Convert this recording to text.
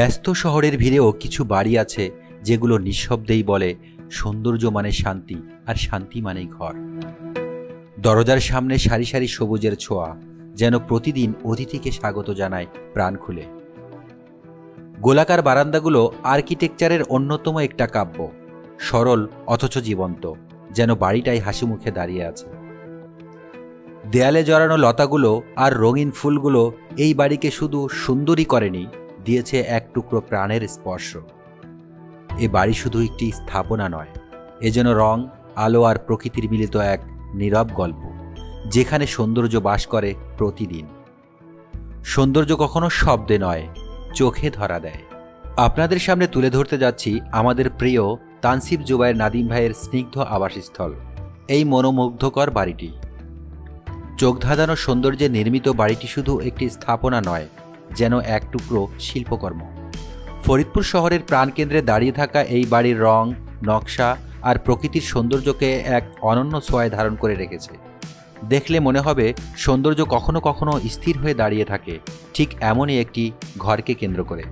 ব্যস্ত শহরের ভিড়েও কিছু বাড়ি আছে যেগুলো নিঃশব্দেই বলে সৌন্দর্য মানে শান্তি আর শান্তি মানেই ঘর। দরজার সামনে সারি সারি সবুজের ছোঁয়া যেন প্রতিদিন অতিথিকে স্বাগত জানায় প্রাণ খুলে। গোলাকার বারান্দাগুলো আর্কিটেকচারের অন্যতম একটা কাব্য, সরল অথচ জীবন্ত, যেন বাড়িটাই হাসি মুখে দাঁড়িয়ে আছে। দেয়ালে জড়ানো লতাগুলো আর রঙিন ফুলগুলো এই বাড়িকে শুধু সুন্দরী করেনি দিয়েছে এক টুকরো প্রাণের স্পর্শ। এ বাড়ি শুধু একটি স্থাপনা নয়, এ যেন রং, আলো আর প্রকৃতির মিলিত এক নীরব গল্প, যেখানে সৌন্দর্য বাস করে প্রতিদিন। সৌন্দর্য কখনো শব্দে নয়, চোখে ধরা দেয়। আপনাদের সামনে তুলে ধরতে যাচ্ছি আমাদের প্রিয় তানসিব জুবাইর নাদিম ভাইয়ের স্নিগ্ধ আবাসস্থল, এই মনোমুগ্ধকর বাড়িটি। চোখ ধাঁধানো সৌন্দর্যে নির্মিত বাড়িটি শুধু একটি স্থাপনা নয় যেন এক টুকরো শিল্পকর্ম। ফরিদপুর শহরের প্রাণকেন্দ্রে দাঁড়িয়ে থাকা এই বাড়ির রং, নকশা আর প্রকৃতির সৌন্দর্যকে এক অনন্য ছোঁয়ায় ধারণ করে রেখেছে। দেখলে মনে হবে সৌন্দর্য কখনো কখনো স্থির হয়ে দাঁড়িয়ে থাকে, ঠিক এমনই একটি ঘরকে কেন্দ্র করে।